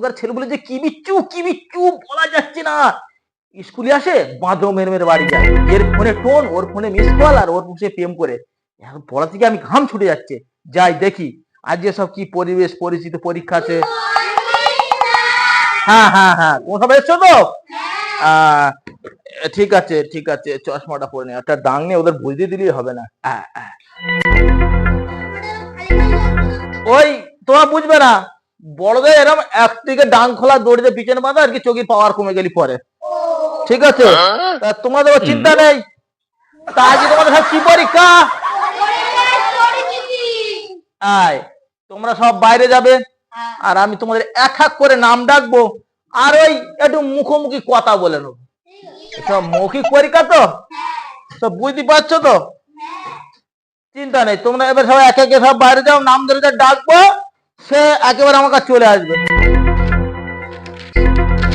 এখনকার ছেলেগুলো যে কি বিচ্ছু কি বিচ্ছু বলা যাচ্ছে না। স্কুলে আসে বাঁধো মেরে মেরে বাড়ি যায়। এর ফোনে টোন ওর ফোনে মিস কল আর ওর সে প্রেম করে। এখন পড়া থেকে আমি ঘাম ছুটে যাচ্ছে। যাই দেখি আজ সব কি পরিবেশ পরিচিতি পরীক্ষা আছে? হ্যাঁ হ্যাঁ হ্যাঁ এসছো তো? ঠিক আছে ঠিক আছে চশমাটা পরে নে। একটা দাং নিয়ে ওদের বুঝতে দিলেই হবে না। আহ, আহ। ওই তোমরা বুঝবে না। বড়দের এরকম একদিকে ডাং খোলা দড়িতে পিছনে বাঁধা আর কি চোখের পাওয়ার কমে গেলি পরে। ঠিক আছে? তা তোমাদের চিন্তা নেই? তা আজকে তোমাদের সব কি পরীক্ষা? আয় তোমরা সব বাইরে যাবে। আর আমি তোমাদের এক এক করে নাম ডাকবো। আর ওই একটু মুখোমুখি কথা বলে নেব। সব মৌখিক পরীক্ষা তো? সব বুঝতে পারছ তো? চিন্তা নেই তোমরা এবার সবাই এক একে সব বাইরে যাও নাম ধরে ডাকবো। সে একেবারে আমার কাছে চলে আসবে।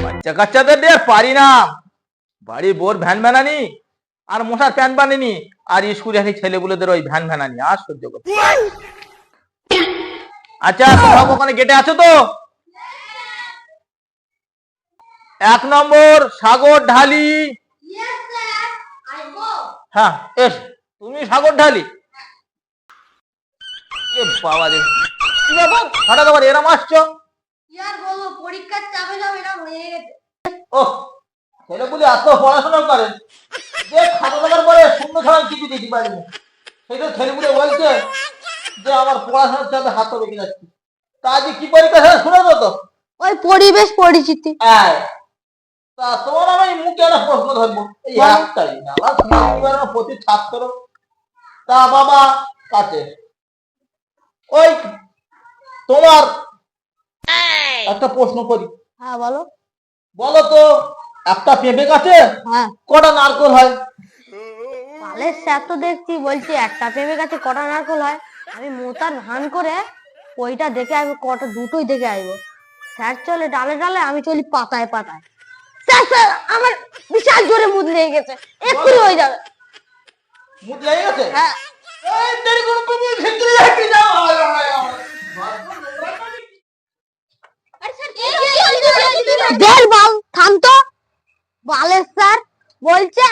বাচ্চা কাচ্চাদের দিয়ে পারি না। বাড়ি বোর ভ্যান ভ্যানানি, আর মশার প্যান বানিনি, আর স্কুলে আসি ছেলেগুলোদের ওই ভ্যান ভ্যানানি, আর সহ্য করতে আচ্ছা তোমরা ওখানে গেটে আছো তো? এক নম্বর সাগর ঢালি। হ্যাঁ এস, তুমি সাগর ঢালি? বাবা রে কি ব্যাপার? হঠাৎ আবার এরম আসছো? পরীক্ষার চাপে সব এরকম হয়ে গেছে। ও ছেলেগুলি এত পড়াশোনা করে। যে খাতা দেওয়ার পরে শূন্য ছাড়া কিছু দিতে পারিনি সেই তো ছেলেগুলো বলছে যে আমার পড়াশোনার চাপে হাত রেখে যাচ্ছে। তা আজকে কি পরীক্ষা হ্যাঁ শুনে তো? ওই পরিবেশ পরিচিতি। আয় তা তোমার আমি মুখে একটা প্রশ্ন ধরবো। এই একটাই আমার শনিবার প্রতি ছাত্র। তা বাবা কাছে ওই তোমার একটা প্রশ্ন করি। হ্যাঁ বলো। বলো তো একটা পেঁপে গাছে হ্যাঁ। কটা নারকল হয়? কালের স্যার তো দেখছি বলছি একটা পেঁপে গাছে কটা নারকল হয়? আমি মোতার ভান করে ওইটা দেখে আসব কটা দুটোই দেখে আসব। স্যার চলে ডালে ডালে আমি চলি পাতায় পাতায়। স্যার স্যার আমার বিশাল জোরে মুদ লেগে গেছে এক্ষুনি হয়ে যাবে। মুখ লেগে গেছে? হ্যাঁ। দেরি করো, তুমি ভিতরে যাচ্ছি, যাও, আয়, আয়, আয়। দেখ বাল থাম তো বালের স্যার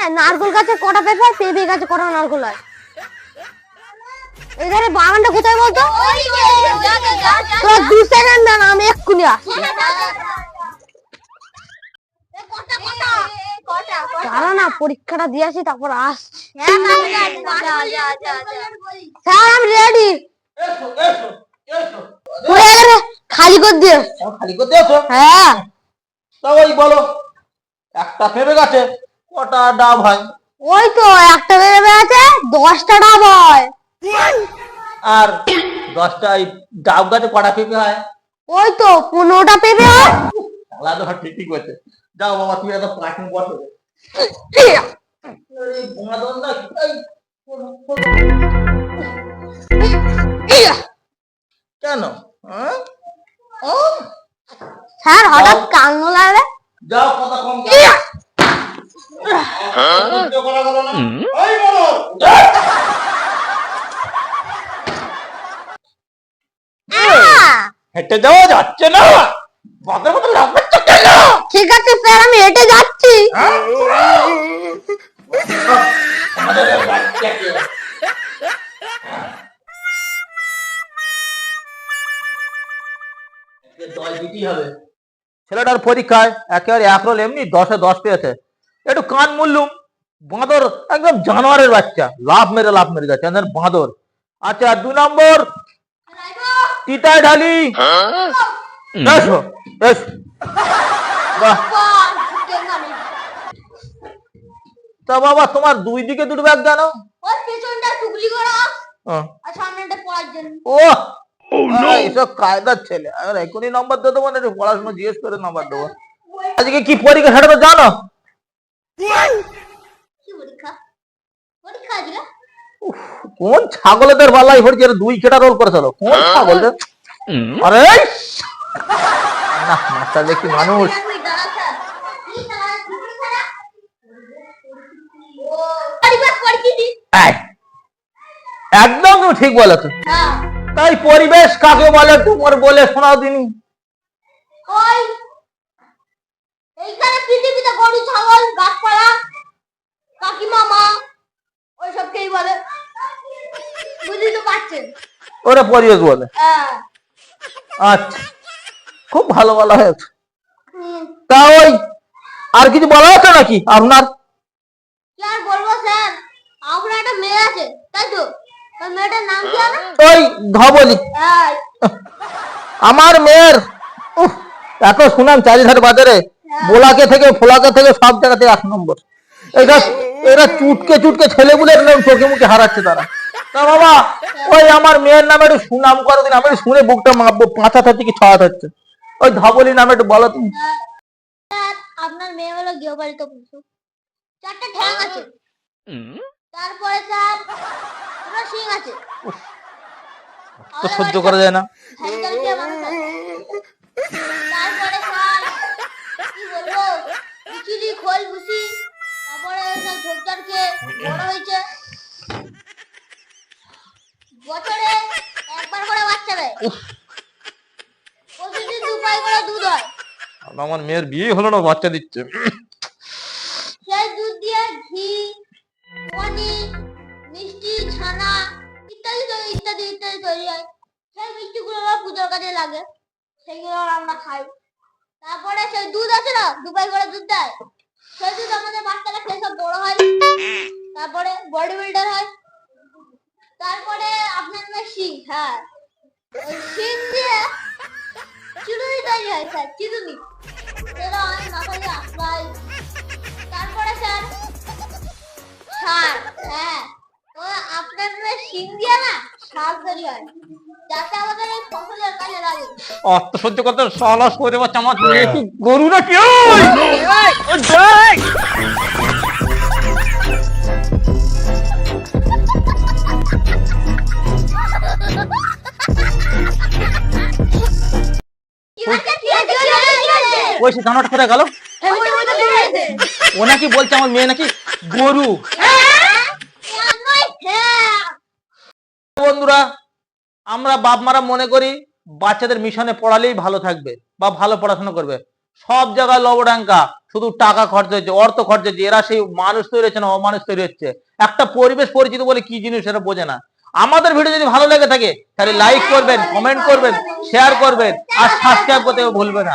বলছে নারকল গাছে কটা পেঁপে হয় পেঁপে গাছে কটা নারকল হয়? এখানে বাগানটা কোথায় বলতো? তোর দু সেকেন্ড দাঁড়া আমি এক্ষুনি আসছি। দাঁড়া না পরীক্ষাটা দিয়ে আসি তারপর আসছি। স্যার আমি রেডি। হয়ে খালি করে এখন খালি করতে আছো হ্যাঁ। তা ওই বলো একটা পেঁপে গাছে কটা ডাব হয়? ওই তো একটা পেঁপে আছে দশটা ডাব হয়। আর দশটা এই ডাব গাছে কটা পেঁপে হয়? ওই তো পনেরোটা পেঁপে হয়। আলাদা ভাবে ঠিকই করছে। যাও বাবা তুমি একটা প্রাচীন বসো কেন? হ্যাঁ? স্যার হঠাৎ লাগে যাও কথা কম হেঁটে যাওয়া যাচ্ছে না। বাদের মতো লাফাচ্ছ কেন? ঠিক আছে স্যার আমি হেঁটে যাচ্ছি। হ্যাঁ? ছেলেটার পরীক্ষায় একেবারে এক রোল এমনি দশে দশ পেয়েছে। একটু কান মুল্লুম বাঁদর একদম জানোয়ারের বাচ্চা। লাভ মেরে লাভ মেরে যাচ্ছে। আমাদের বাঁদর। আচ্ছা দু নম্বর। তিতায় ঢালি। এসো এসো তা বাবা তোমার দুই দিকে দুটো ব্যাগ জানো? ওই পেছনটা টুকলি করা। আর সামনেটা পড়ার জন্য ও। আহ, কায়দার ছেলে। এখনই নম্বর দিয়ে দেবো না একটু পড়াশোনা জিজ্ঞেস করে নম্বর দেবো। আজকে কি পরীক্ষা সেটা তো জানো কি পরীক্ষা পরীক্ষা আজকে কোন ছাগলেদের পড়ছে এরা দুই কেটা রোল করেছিল কোন ছাগল আরে! না মাস্টার দেখি মানুষ। করা একদম তুমি ঠিক বলেছ। হ্যাঁ। তাই পরিবেশ কাকে বলে? তোমার বলে শোনাও দিনি। ওই এইখানে পৃথিবীতে গরু ছাগল গাছপালা কাকিমা মা ওইসবকেই বলে। বুঝি তো পারছেন? ওরা পরিবেশ বলে। হ্যাঁ। আচ্ছা। খুব ভালো বলা হয়েছে। তা ওই আর কিছু বলা হচ্ছে নাকি আপনার? কি আর বলব স্যার? আপনার একটা মেয়ে আছে তাই তো? মেয়েটার নাম কি ওই ধবলি। হ্যাঁ। আমার মেয়ের এত সুনাম চারিধার বাজারে। বোলাকে থেকে ফোলাকে থেকে সব জায়গাতে এক নম্বর এটা এরা চুটকে চুটকে ছেলেগুলো একদম চোখে মুখে হারাচ্ছে তারা তা বাবা ওই আমার মেয়ের নামে একটু সুনাম করো দিন আমি শুনে বুকটা মাপবো পাঁচা থাকছে কি ছয়া থাকছে ওই ধবলি নামে একটু বলো তুমি আপনার মেয়ে হলো গৃহপালিত পশু চারটে ঠ্যাং আছে তারপরে স্যার দুটো শিং আছে তো সহ্য করা যায় না। তারপরে স্যার বলব খিচুড়ি খোল ভুসি তারপরে স্যার ঝোপঝাড়কে বড় হয়েছে। বছরে একবার করে বাচ্চা দেয়। প্রতিদিন দু পাই করে দুধ হয়। আমার মেয়ের বিয়ে হলো না বাচ্চা দিচ্ছে। সেই দুধ দিয়ে ঘি পনির মিষ্টি ছানা ইত্যাদি তৈরি ইত্যাদি ইত্যাদি তৈরি হয়। সেই মিষ্টিগুলো আমার পুজোর কাজে লাগে। সেইগুলো আমরা খাই। তারপরে সেই দুধ আছে না দুপাই করে দুধ দেয়। সেই দুধ আমাদের বাচ্চারা সেই সব বড় হয়। তারপরে বডি বিল্ডার হয়। তারপরে আপনার শিং হ্যাঁ। শিং দিয়ে চিরুনি তৈরি হয়, স্যার, চিরুনি। সেটা অর্থ সহ্য করতে সাহস করে পাচ্ছে আমার কি গরু না কি কি হয়েছে কি হয়েছে কি ওই সে জানোয়ারটা কোথায় গেল? ও নাকি বলছে আমার মেয়ে নাকি গরু। বন্ধুরা আমরা বাপ মারা মনে করি বাচ্চাদের মিশনে পড়ালেই ভালো থাকবে বা ভালো পড়াশোনা করবে। সব জায়গায় লবডাঙ্কা, শুধু টাকা খরচা হচ্ছে, অর্থ খরচা হচ্ছে, এরা সেই মানুষ তৈরি হচ্ছে না, অমানুষ তৈরি হচ্ছে। একটা পরিবেশ পরিচিত বলে কি জিনিস সেটা বোঝে না। আমাদের ভিডিও যদি ভালো লেগে থাকে, তাহলে লাইক করবেন কমেন্ট করবেন শেয়ার করবেন, আর সাবস্ক্রাইব করতে ভুলবে না।